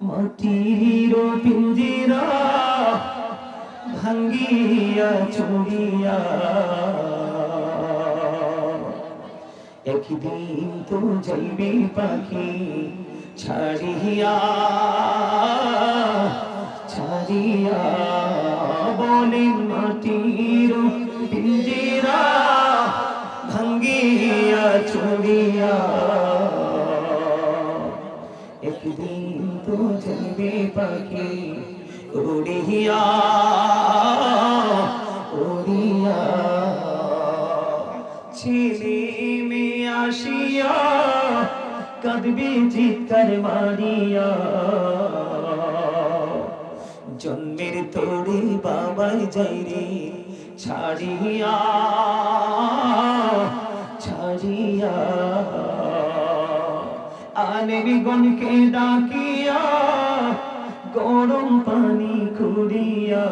মাটির পিঞ্জিরা ভাঙ্গিয়া চুরিয়া একদিন তো যাইবে পাখি ছাড়িয়া ছাড়িয়া বলেন মাটির পিঞ্জিরা ভাঙ্গিয়া চুরিয়া একদিন যাবে পাখি উড়িয়া উড়িয়া ছেলে মেয়ে আসিয়া, কাঁদবে চিৎকার মারিয়া। জন্মের তোরে বাবাই যাই রে ছাড়িয়া ছাড়িয়া। আলের গণকে ডাকিয়া গরম পানি কুড়িয়া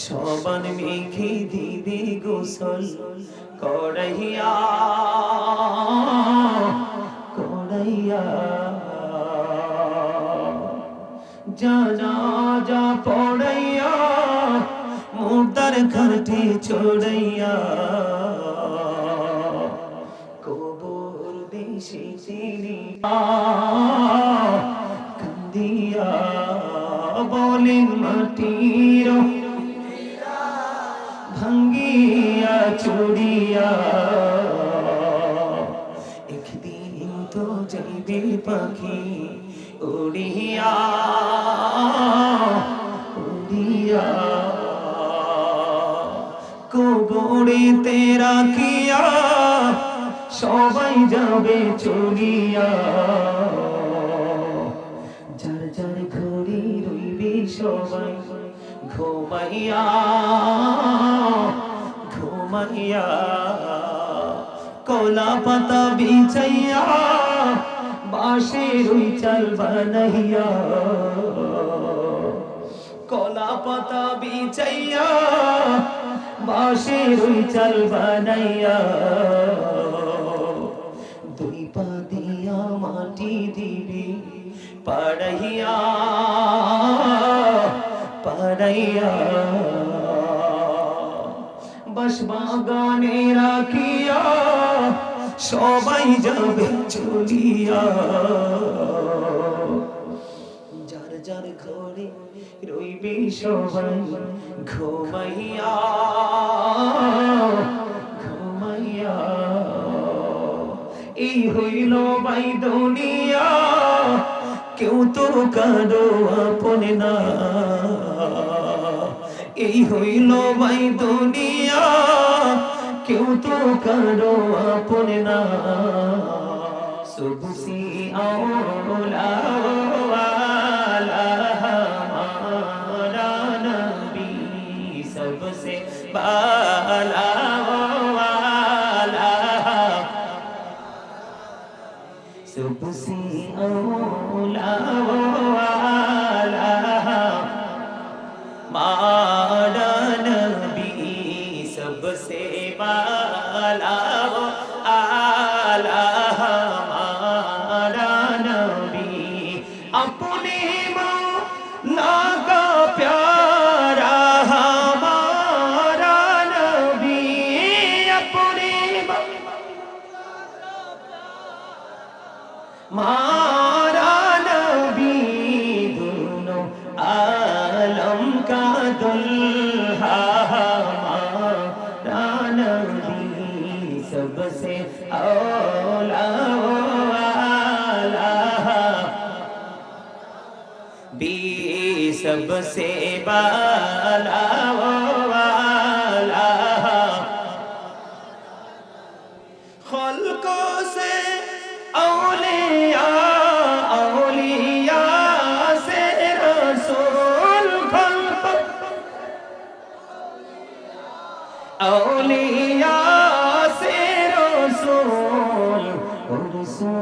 সবান মেঘে দিবে গোসল করাইয়া করাইয়া। জানা যা পড়াইয়া, মুর্দার ঘাটে চড়াইয়া। কবর চিনি কান্দিয়া বলেন মাটির ভাঙ্গিয়া চুড়িয়া, একদিন তো যাইবে পাখি উড়িয়া উড়িয়া কবরে তেরা কিয়া সবাই যাবে চলিয়া। সবাই ঘুমাইয়া ঘুমাইয়া, কলা পাতা বিছাইয়া বাসে রুই চাল বানাইয়া, কলা পাতা বিছাইয়া বাসে রুই চাল বানাইয়া পাড়াইয়া বাস বাগানে রাখিয়া সবাই যাবে চলিয়া। যার যার ঘরে রইবে সবাই ঘুমাইয়া ঘুমাইয়া। এই হইল বাই দুনিয়া, কেউ তো কারও আপন না। এই হইল ভাই দুনিয়া। কেউ তো কারও আপন না। সুবসি আওলা। مارا نبی دونوں عالم کا دلہا مارا نبی سب سے اولا بھی سب سے بالا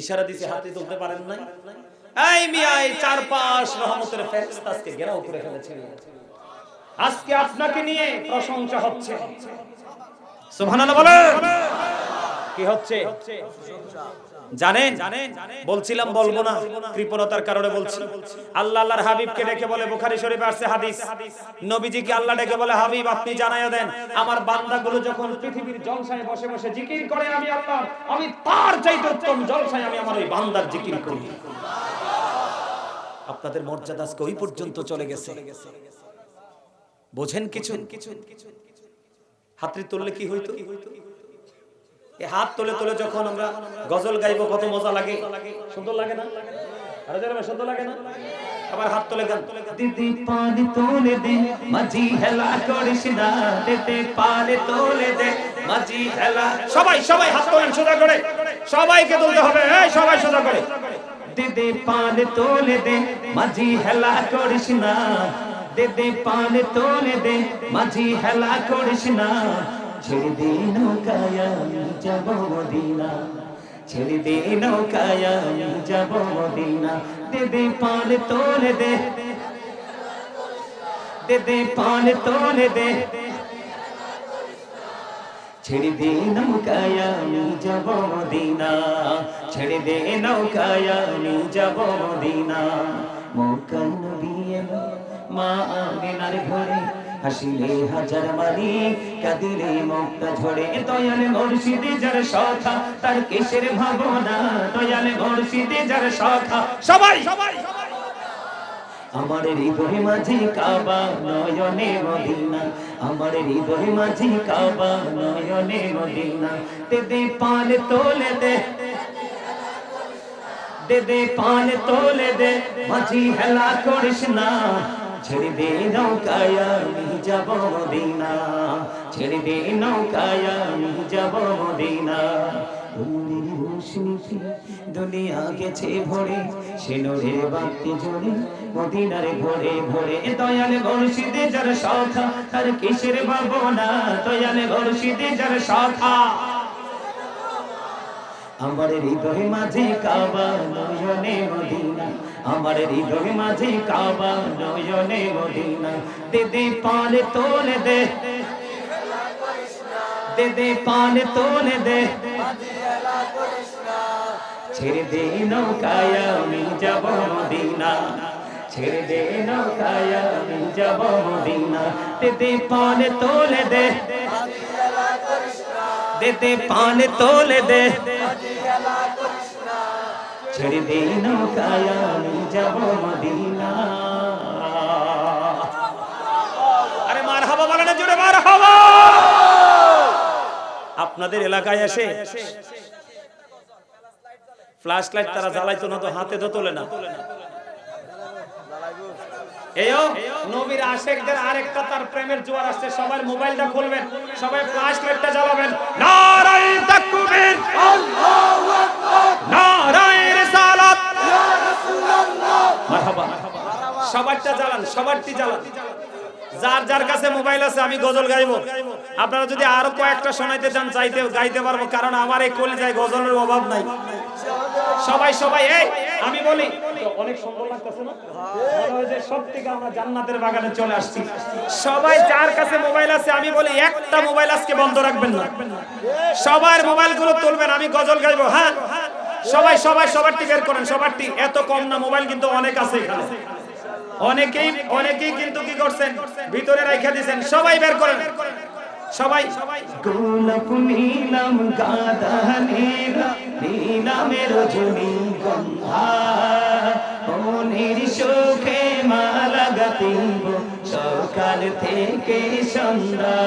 ইশারা দিছে হাতে তুলতে পারেন নাই। এই মিয়া এই চারপাশ রহমতের ফেরেশতা আজকে ঘেরাও করে ফেলেছে। আজকে আপনাকে নিয়ে প্রশংসা হচ্ছে। সুবহানাল্লাহ বলে কি হচ্ছে? জানেন? বলছিলাম বলব না, কৃপণতার কারণে বলছি। আল্লাহ আল্লাহর হাবিবকে ডেকে বলে, বুখারী শরীফে আসছে হাদিস। নবীজিকে আল্লাহ ডেকে বলে, হাবিব, আপনি জানাইয়া দেন, আমার বান্দাগুলো যখন পৃথিবীর জলসায় বসে বসে জিকির করে আমি আল্লাহ আমি তার চাইতে উত্তম জলসায় আমি আমার ওই বান্দার জিকির করি। আপনাদের মর্যাদা আজকে ওই পর্যন্ত চলে গেছে। বোঝেন কিছু? হাতরি তুললে কি হইতো? এই হাত তোলে তোলে যখন আমরা গজল গাইবো কত মজা লাগে। সুন্দর লাগে না? আরও যারা সুন্দর লাগে না? আবার হাত তোলে গান দিদি পানি তোলে দে মাঝি হেলা করিস না দিদি পানি তোলে দে মাঝি হেলা সবাই সবাই হাত তোলেন সোজা করে। সবাইকে তুলতে হবে। এই সবাই সোজা করে। দিদি পানি তোলে দে মাঝি হেলা করিস না দিদি পানি তোলে দে মাঝি হেলা করিস না ছেড়ে দে নৌকায় আমি যাব মদিনা। ছেড়ে দে নৌকায় আমি যাব মদিনা। দিদি পানি তোলে দে। দিদি পানি তোলে দে। ছেড়ে দে নৌকায় আমি যাব মদিনা। ছেড়ে দে নৌকায় আমি যাব মদিনা। মৌকা নবী মা আমিনার ঘরে। হাসিলে হাজার মানি, কাদিলে মুক্তা ঝরে। দয়ালে মুর্শিদে যার সখা, তার কিসের ভাবনা? দয়ালে মুর্শিদে যার সখা। সবাই সবাই আমার হৃদয় মাঝে কাবা নয়নে মদিনা। আমার হৃদয় মাঝে কাবা নয়নে মদিনা। দে দে পান তোলে দে। দে দে পান তোলে দে। মাঝি হেলা করিস না। ছেড়ে দে নৌকায় আমি যাব মদিনা। ছেড়ে দে নৌকায় আমি যাব মদিনা। দুনিয়া গেছে ভরে সে নূরের বাতি জোরে, মদিনার ভরে ভরে দয়ালে মুর্শিদে যার শাখা তার কিসের ভাবনা? দয়ালে মুর্শিদে যার শাখা আমার হৃদয় মাঝে কাবা নয়নে মদিনা। আমার হৃদয় মাঝে কাবা, নয়নে মদিনা। দে দে পান তোলে দে। দে দে পান তোলে দে। ছেড়ে দে নৌকায় আমি যাব মদিনা। ছেড়ে দে নৌকায় আমি যাব মদিনা। দে দে পান তোলে দে। দে দে পান তোলে দে। আরে মার হাবা বলে আপনাদের এলাকায় এসে ফ্ল্যাশ লাইট তারা জ্বালাইতো না তো হাতে তো তোলে না। এও নবীর আশেকদের আরেকটা তার প্রেমের জোয়ার আসছে, সবাই মোবাইলটা খুলবেন, সবাই ফ্ল্যাশ লাইটটা জ্বালাবেন। তাকবীর। সবারটা জ্বালান, সবারটি জ্বালান। যার যার কাছে মোবাইল আছে, আমি গজল গাইবো। আপনারা যদি আরও কয়েকটা শোনাইতে চান চাইতে গাইতে পারব, কারণ আমার এই কলিজায় গজলের অভাব নাই। সবাই সবাই, এই, আমি বলি অনেক লাগতেছে না? জান্নাতের বাগানে চলে আসছি। সবাই যার কাছে মোবাইল আছে, আমি বলি, একটা মোবাইল আজকে বন্ধ রাখবেন না। সবার মোবাইলগুলো তুলবেন, আমি গজল গাইবো হ্যাঁ? সবাই সবাই, সবারটি বের করেন, সবারটি। এত কম না, মোবাইল কিন্তু অনেক আছে এখানে। অনেকেই অনেকেই কিন্তু কি করছেন? ভিতরে রাইখা দিয়েছেন সবাই বের করেন। সবাই। সবাই গোলাপ নীলাম গাদা নীলা নীলামের রজনী গন্ধা। মনের সুখে মালা গাতিব সকাল থেকে সন্ধ্যা।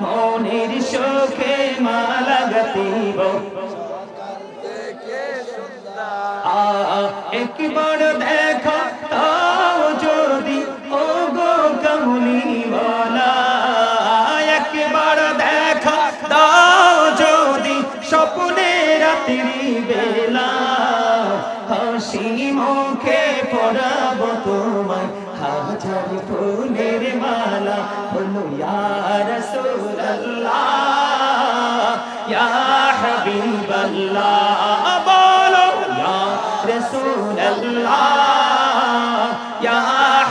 মনের সুখে মালা গাতিব আ একবার দেখা তাও যদি স্বপ্নে রাত্রি বেলা হাসি মুখে পড়াব তোমায়। হাজার ফুলের মালা বলো ইয়া রাসূলুল্লাহ, ইয়া হাবিবাল্লাহ, বলো, ইয়া রাসূলুল্লাহ, ইয়া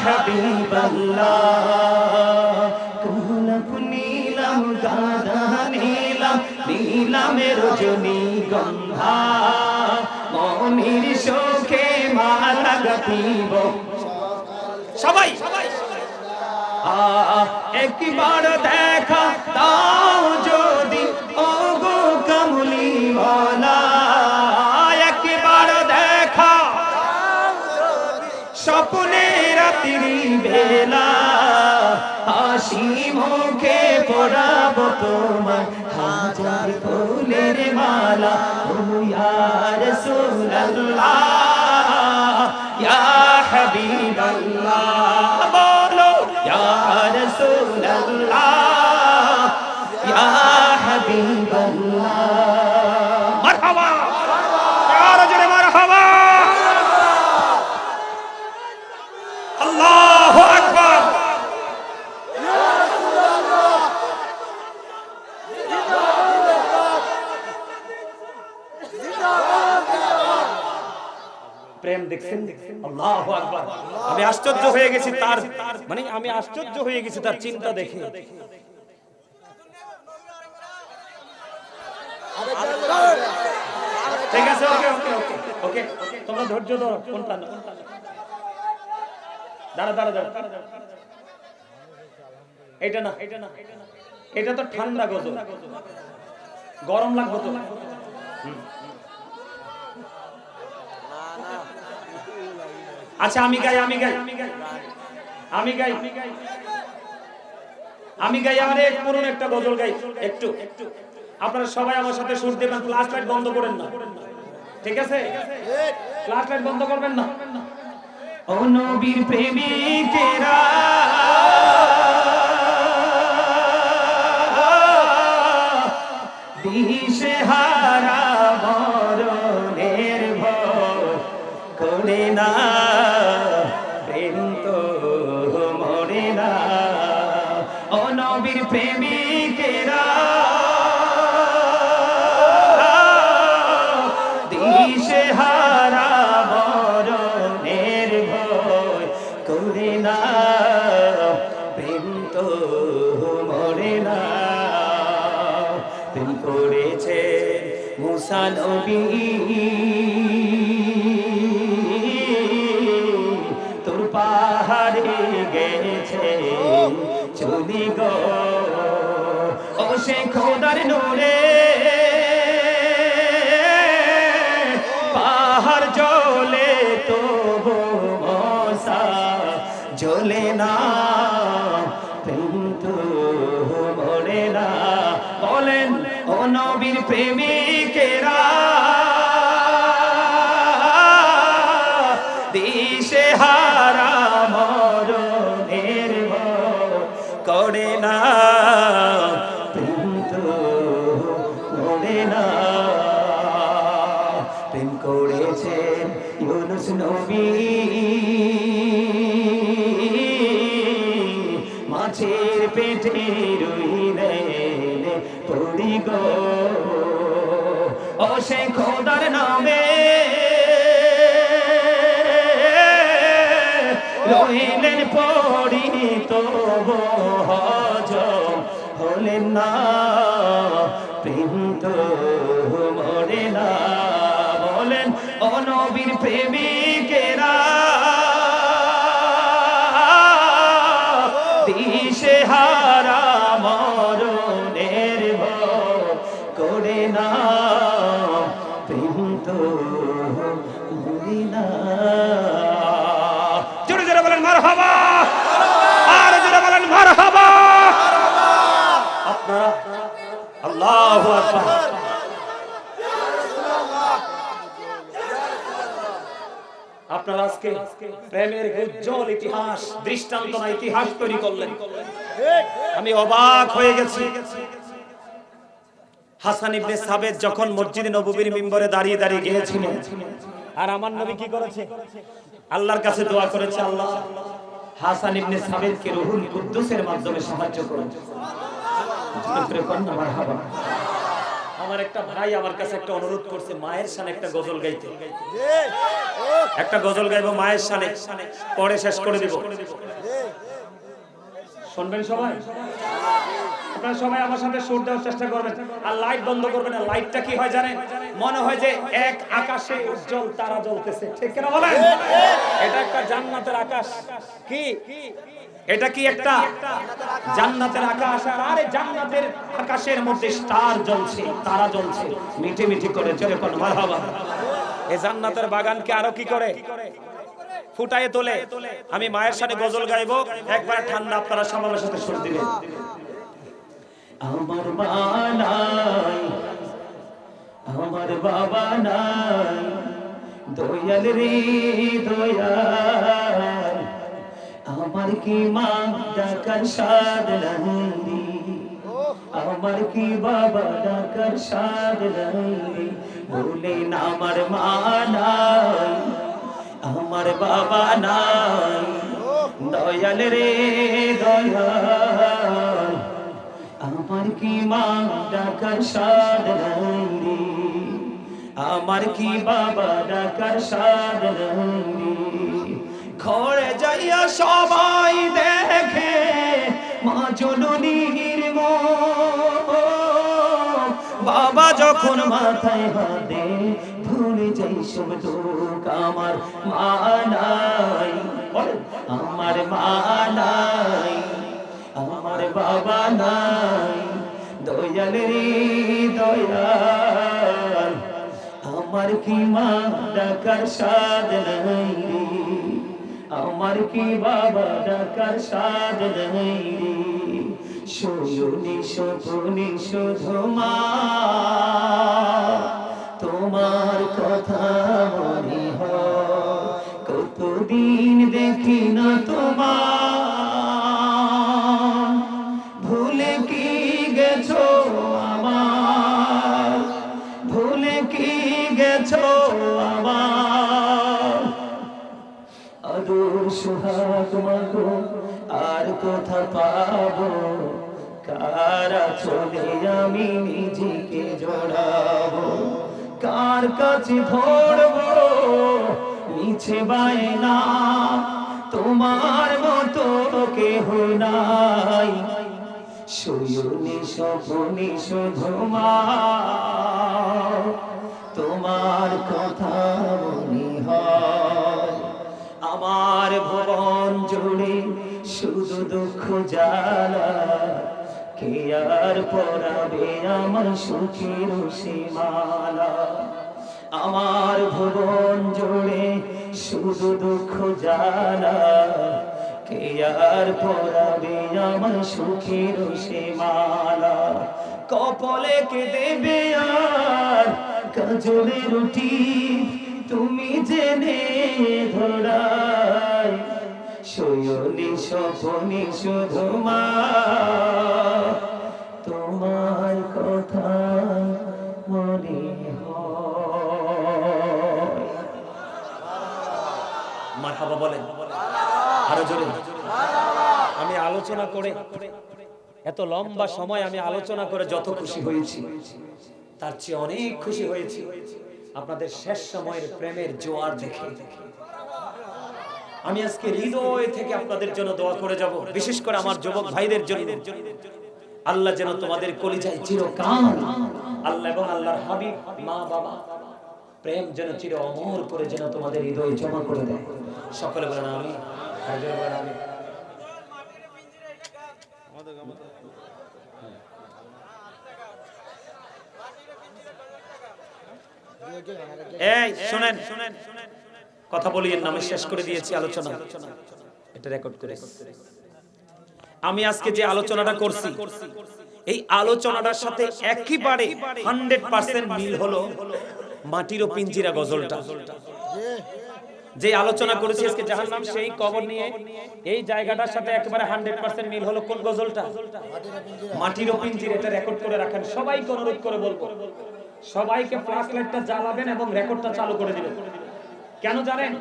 হাবিবাল্লাহ। গোলাপ নীলাম গাঁদা নীলাম, নীলামের রজনী গন্ধা মনির শোকে মালা গাতিব। সবাই সবাই একবার দেখা তাও যদি ও গো একবার দেখা স্বপ্নে রাত্রি বেলা। হাসি মুখে পড়াব তোমার হাজার ফুলের মালা ও ইয়া রাসূলুল্লাহ ইয়া হাবিবাল্লাহ। আমি আশ্চর্য হয়ে গেছি তার মানে আমি আশ্চর্য হয়ে গেছি তার চিন্তা দেখে। ঠিক আছে, ওকে ওকে ওকে ওকে, তোমরা ধৈর্য ধরো, কোনটা দাঁড়া দাঁড়া দাঁড়া। এটা না এটা না, এটা তো ঠান্ডা গজল। গরম লাগবে তো। আচ্ছা আমি গাই আমি গাই। আমি গাই। আমি গাই আমি আমার এক পুরনো একটা গজল গাই। একটু। আপনারা সবাই আমার সাথে সুর দেবেন ফ্লাশ লাইট বন্ধ করেন না। ঠিক আছে? ফ্লাশ লাইট বন্ধ করবেন না। ও নবীর প্রেমিকেরা। দিশে নবী তোর পাহাড়ে গেছে, চলি গো। সে খোদার নোরে, পাহাড় জ্বলে তো মশা জ্বলে না। প্রেমিকেরা অনবীর প্রেমিকেরা। দিশে হারা মরণের করে না প্রেম তো মরে না। জোরে জোরে বলেন, মারহাবা। আর জোরে বলেন, মারহাবা। আপনারা আল্লাহু আকবার আপনারা আজকে প্রেমের উজ্জ্বল ইতিহাস দৃষ্টান্ত ইতিহাস তৈরি করলেন। আমি অবাক হয়ে গেছি। হাসান ইবনে সাবেদ যখন মসজিদে নববীর মিম্বরে দাঁড়িয়ে দাঁড়িয়ে গিয়েছিলেন, আর আমার নবী কি করেছে? আল্লাহর কাছে দোয়া করেছে, আল্লাহ, হাসান ইবনে সাবিতকে রুহুল কুদ্দুসের মাধ্যমে সাহায্য করুন মারহাবা। আমার একটা ভাই আমার কাছে একটা অনুরোধ করছে মায়ের সানে একটা গজল গাইতে। একটা গজল গাইবো মায়ের সানে পরে শেষ করে দিব। শুনবেন সবাই? আপনারা সবাই আমার সাথে সুর দেওয়ার চেষ্টা করবেন। আর লাইট বন্ধ করবেন আর লাইটটা কি হয় জানেন? মনে হয় যে এক আকাশে উজ্জ্বল তারা জ্বলতেছে। ঠিক কিনা বলেন? এটা একটা জান্নাতের আকাশ। কি? এটা কি একটা জান্নাতের আকাশ? আর জান্নাতের আকাশের মধ্যে স্টার জ্বলছে, তারা জ্বলছে। মিঠে মিঠে করে চলে কোন মারহাবা। এই জান্নাতের বাগানকে আরও কি করে? ফুটায়ে তোলে। আমি মায়ের সাথে গজল গাইবো, একবার ঠান্ডা আপনারা সমাবের সাথে সুর দিবেন আমার নাই, আমার বাবা নাই, দয়াল রে, দয়াল। আমার কি মা ডাকার সাদ নন্দী আমার কি বাবা ডাকার সাদ নন্দী বলেন আমার মা নাই, আমার বাবা নাই। দয়াল রে, দয়াল, আমার কি মা ডাকার সাদ রঙ্গি আমার কি বাবা ডাকার সাদ রঙ্গি ঘরে যাইয়া সবাই দেখে মা জননীর মুখ। বাবা যখন মাথায় হাতে ভুলে যাই সব দুঃখ আমার মা নাই। বলেন, আমার মা নাই আমার বাবা নাই। দয়াল রে দয়াল আমার কি মা ডাকার সাদ নাই রে? আমার কি বাবা ডাকার সাদ নাই শোনি শোনি শুধু মা। তোমার কথা মনে কতদিন দেখি না তোমার। ভুলে কি গেছো? পাবো। কারা চলে আমি নিজেকে জড়াবো? কার কাছে ধরবো? মিছে বায়না। তোমার মতো কেহ নাই। শয়নে স্বপনে শুধু মা। তোমার কথা মনে হয়। আমার ভবন জুড়ে শুধু দুঃখ জ্বালা। কে আর পড়াবে আমার সুখের সীমালা আমার ভুবন জুড়ে শুধু দুঃখ জ্বালা। কে আর পড়াবে আমার সুখের সীমালা কপলে কে দেবে আর কাজলে রুটি? তুমি জেনে ধরাই শয়নি স্বপনে শুধু মা। তোমার কথা মনে হয়। মারহাবা বলেন। আরও জোরে। আমি আলোচনা করে, এত লম্বা সময় আমি আলোচনা করে যত খুশি হয়েছি, তার চেয়ে অনেক খুশি হয়েছি। আপনাদের শেষ সময়ের প্রেমের জোয়ার দেখে। আমি আজকে হৃদয় থেকে আপনাদের জন্য দোয়া করে যাব, বিশেষ করে আমার যুবক ভাইদের জন্য। আল্লাহ যেন তোমাদের কলিজায় চিরকাল আল্লাহ এবং আল্লাহর হাবিব, মা, বাবা, প্রেম যেন চির অমর করে যেন তোমাদের হৃদয় জমা করে দেয়। সকলে বলেন আমি, একজনে বলেন আমি। এই, শুনেন। কথা বলিয়েন না আমি শেষ করে দিয়েছি আলোচনা। এটা রেকর্ড করে আমি আজকে যে আলোচনাটা করছি, এই আলোচনাটার সাথে একেবারে হান্ড্রেড পার্সেন্ট মিল হলো মাটির ও পিঞ্জিরা গজলটা। যে আলোচনা করেছি আজকে জাহান নাম, সেই কবর নিয়ে এই জায়গাটার সাথে একেবারে হান্ড্রেড পার্সেন্ট মিল হলো কোন গজলটা? মাটির ও পিঞ্জির, এটা রেকর্ড করে রাখেন। সবাইকে অনুরোধ করে বলব, সবাইকে ফ্ল্যাশ লাইটটা জ্বালাবেন এবং রেকর্ডটা চালু করে দিবেন। কেন জানেন?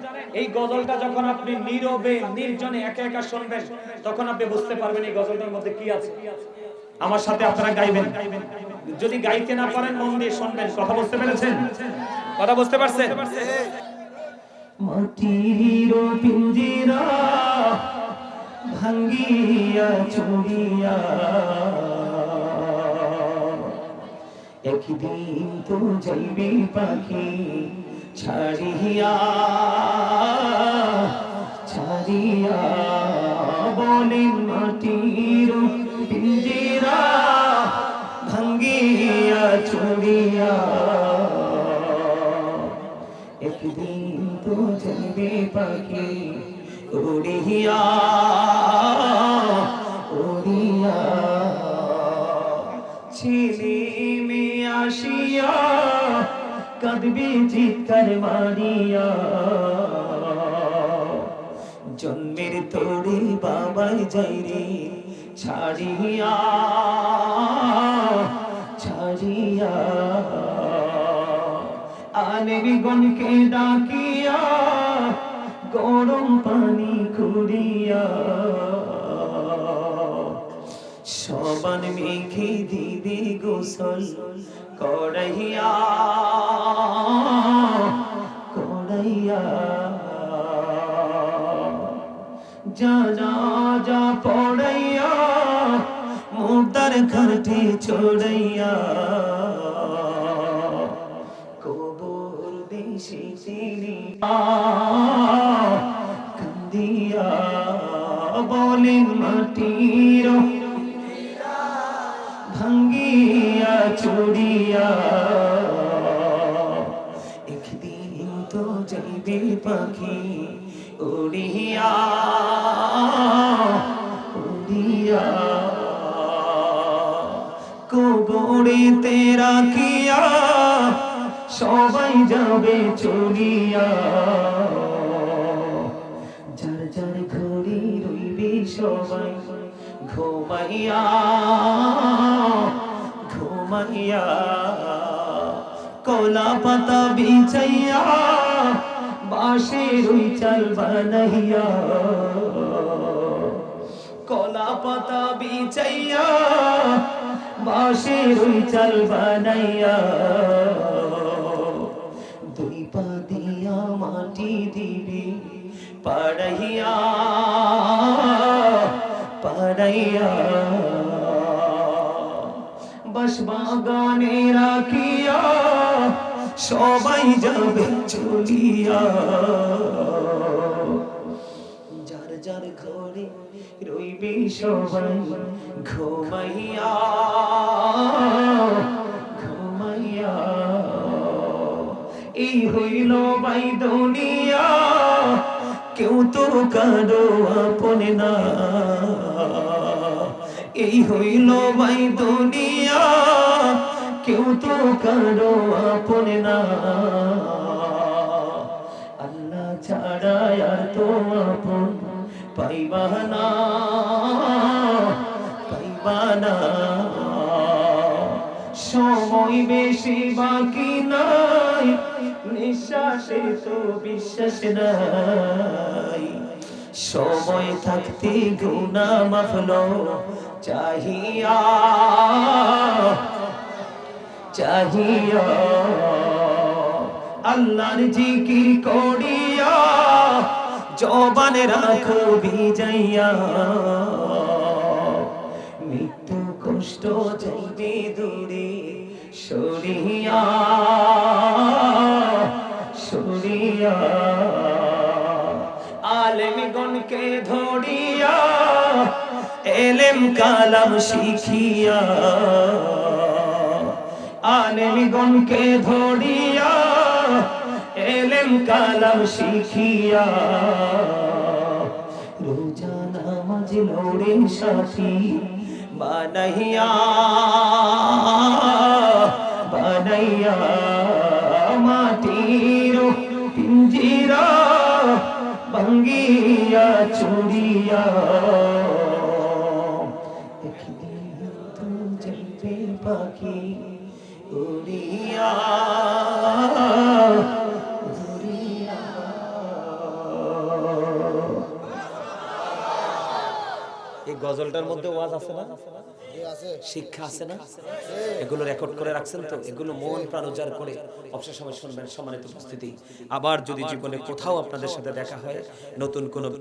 এই গজলটা যখন আপনি নীরবে, নির্জনে একা একা শুনবেন, তখন আপনি বুঝতে পারবেন এই গজলটার মধ্যে কি আছে। আমার সাথে আপনারা গাইবেন। যদি গাইতে না পারেন, মন দিয়ে শুনবেন। কথা বুঝতে পেরেছেন? কথা বুঝতে পারছেন? মাটির পিঞ্জিরা ভাঙ্গিয়া চুরিয়া একদিন তো যাইবে পাখি। ছাড়িয়া ছাড়িয়া বলেন মাটির পিঞ্জিরা ভাঙ্গিয়া চুরিয়া একদিন তো যাবে পাখি উড়িয়া উড়িয়া। ছেলে মেয়ে আসিয়া কাঁদবে চিৎকার মারিয়া জন্মের তোরে বাবাই যাই রে, ছাড়িয়া ছাড়িয়া। আনেবি গণকে ডাকিয়া, গরম পানি কুড়িয়া সবান মেঘে দিবে গোসল। কড়াইয়া কড়াইয়া। জানা যা পড়াইয়া মুদার ঘাটে চড়াইয়া। কবর দেশে তিনি কান্দিয়া, বলেন মাটির ভাঙ্গিয়া একদিন তো যাইবে পাখি উড়িয়া উড়িয়া। কবরেতে রাখিয়া সবাই যাবে চলিয়া। যার যার ঘরে রইবে সবাই ঘুমাইয়া। ঘুমাইয়া কলা পাতা বিছাইয়া, বাঁশের ওই চাল বানাইয়া, কলা পাতা বিছাইয়া, বাঁশের ওই চাল বানাইয়া, দুই পা দিয়া মাটি দিবি পাড়াইয়া পাড়াইয়া। বাস বাগানে রাখিয়া, সবাই যাবে চলিয়া। যার যার ঘরে রইবে সবাই ঘুমাইয়া ঘুমাইয়া। এই হইল বাই দুনিয়া, কেউ তো কারও আপনে না। এই হইল ভাই দুনিয়া। কেউ তো কারও আপনে না। আল্লাহ ছাড়া আর তো আপন পাইবা না না। সময় বেশি বাকি নাই, নিঃশ্বাসে তো বিশ্বাস নাই। সময় থাকতে গুনা মাফলো চাহিয়া চাহিয়া আল্লাহর জিকির করিয়া জবান রাখো বিজাইয়া। মৃত্যু কষ্ট যাইবে দূরে সরিয়া সরিয়া। আলেম গণকে ধরিয়া, এলেম কালাম শিখিয়া আলেম গণকে ধরিয়া, এলেম কালাম শিখিয়া, রোজা নামাজ লড়ে সাথী বানাইয়া বানাইয়া মাটির পিঞ্জিরা ভাঙ্গিয়া চুরিয়া পাখি উড়িয়া গজলটার মধ্যে ওয়াজ আছে না? শিক্ষা আছে না? এগুলো রেকর্ড করে রাখছেন তো? এগুলো মন প্রাণ উজাড় করে অবসর সময় শুনবেন, সম্মানিত উপস্থিতি। আবার যদি জীবনে কোথাও আপনাদের সাথে দেখা হয়, নতুন কোনো